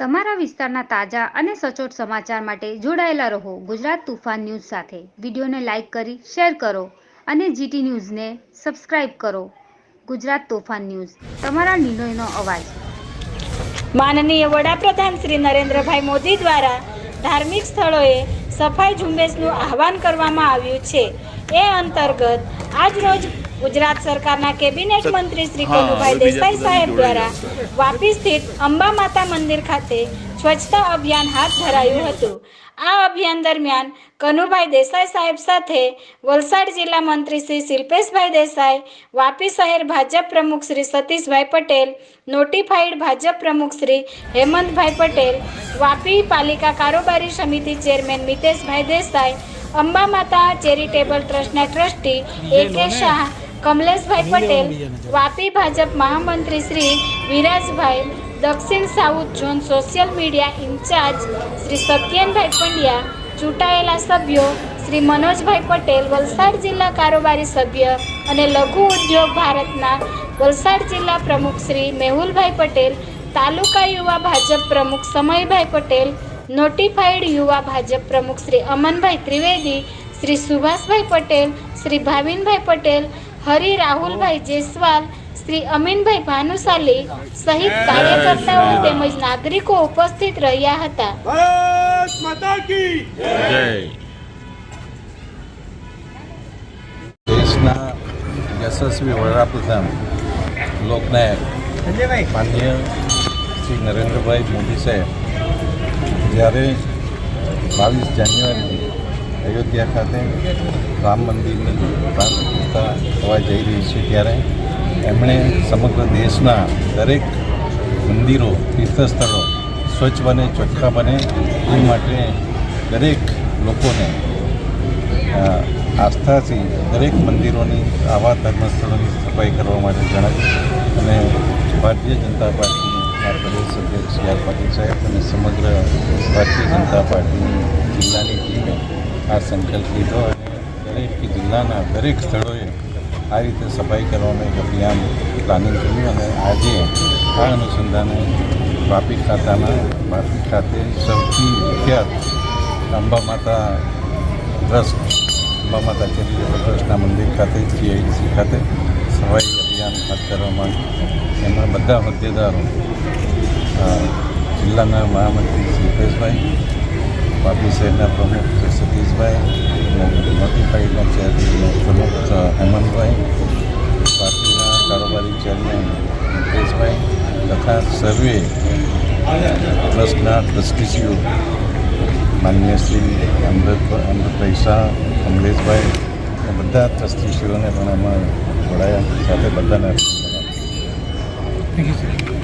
તમારા વિસ્તારના તાજા અને સચોટ સમાચાર માટે જોડાયેલા રહો ગુજરાત તુફાન ન્યૂઝ સાથે. વિડીયોને લાઇક કરી, શેર કરો અને જીટી ન્યૂઝને સબસ્ક્રાઇબ કરો. ગુજરાત તોફાન ન્યૂઝ, તમારા નિર્ણયનો અવાજ. માનનીય વડાપ્રધાન શ્રી નરેન્દ્રભાઈ મોદી દ્વારા ધાર્મિક સ્થળોએ સફાઈ ઝુંબેશનું આહવાન કરવામાં આવ્યું છે. એ અંતર્ગત આજરોજ ગુજરાત સરકારના કેબિનેટ મંત્રી શ્રી કનુભાઈ દેસાઈ સાહેબ દ્વારા વાપી સ્થિત અંબા માતા મંદિર ખાતે સ્વચ્છતા અભિયાન હાથ ધરાયું હતું. આ અભિયાન દરમિયાન કનુભાઈ દેસાઈ સાહેબ સાથે વલસાડ જિલ્લા મંત્રી શ્રી શિલ્પેશભાઈ દેસાઈ વાપી શહેર ભાજપ પ્રમુખ શ્રી સતીશભાઈ પટેલ નોટિફાઈડ ભાજપ પ્રમુખ શ્રી હેમંતભાઈ પટેલ વાપી પાલિકા કારોબારી સમિતિ ચેરમેન મિતેશભાઈ દેસાઈ અંબા માતા ચેરિટેબલ ટ્રસ્ટના ટ્રસ્ટી એ કે શાહ કમલેશભાઈ પટેલ વાપી ભાજપ મહામંત્રી શ્રી વિરાજભાઈ દક્ષિણ south zone social media incharge Shri Satyanbhai Pandya ચૂંટાયેલા સભ્યો શ્રી મનોજભાઈ પટેલ વલસાડ જિલ્લા કારોબારી સભ્ય અને લઘુ ઉદ્યોગ ભારતના વલસાડ જિલ્લા પ્રમુખ શ્રી મેહુલભાઈ પટેલ તાલુકા યુવા ભાજપ પ્રમુખ સમયભાઈ પટેલ નોટિફાઈડ યુવા ભાજપ પ્રમુખ શ્રી અમનભાઈ ત્રિવેદી શ્રી સુભાષભાઈ પટેલ શ્રી ભાવિનભાઈ પટેલ હરિ રાહુલભાઈ જયસ્વાલ શ્રી અમીનભાઈ ભાનુશાલી સહિત કાર્યકર્તાઓ તેમજ નાગરિકો ઉપસ્થિત રહ્યા હતા. ભારત માતા કી જય. દેશના યશસ્વી વડાપ્રધાન લોકનાયક માન્ય શ્રી નરેન્દ્રભાઈ મોદી સાહેબ જ્યારે બાવીસ જાન્યુઆરી અયોધ્યા ખાતે રામ મંદિરની પ્રાથમિકતા થવા જઈ રહી છે ત્યારે એમણે સમગ્ર દેશના દરેક મંદિરો, તીર્થસ્થળો સ્વચ્છ બને, ચોખ્ખા બને, એ માટે દરેક લોકોને આસ્થાથી દરેક મંદિરોની આવા ધર્મસ્થળોની સફાઈ કરવા માટે જણાવ્યું અને ભારતીય જનતા પાર્ટીના પ્રદેશ અધ્યક્ષ સી આર પાટીલ સાહેબ અને સમગ્ર ભારતીય જનતા પાર્ટીની જિલ્લાની ટીમે આ સંકલ્પ લીધો અને દરેક જિલ્લાના દરેક સ્થળોએ આ રીતે સફાઈ કરવાનું એક અભિયાન પ્લાનિંગ કર્યું અને આજે આ અનુસંધાને વાપી ખાતાના, વાપી ખાતે સૌથી વિખ્યાત અંબા માતા ટ્રસ્ટ, અંબા માતા ચેરિટેબલ ટ્રસ્ટના મંદિર ખાતે, જીઆઈડીસી ખાતે સફાઈ અભિયાન હાથ કરવામાં. એમાં બધા હોદ્દેદારો જિલ્લાના મહામંત્રી શ્રી શિલ્પેશભાઈ વાપી શહેરના પ્રમુખ શ્રી સતીશભાઈ નોટિફાઈડના ચેરમેન પ્રમુખ હેમંતભાઈ પાર્ટીના કારોબારી ચેરમેન મુકેશભાઈ તથા સર્વે ટ્રસ્ટના ટ્રસ્ટીસીઓ માનનીય શ્રી અમૃત, અમૃતભાઈ શાહ, કમલેશભાઈ બધા ટ્રસ્ટીસીઓને પણ એમાં જોડાયા સાથે બધાને અભિનંદન આપું.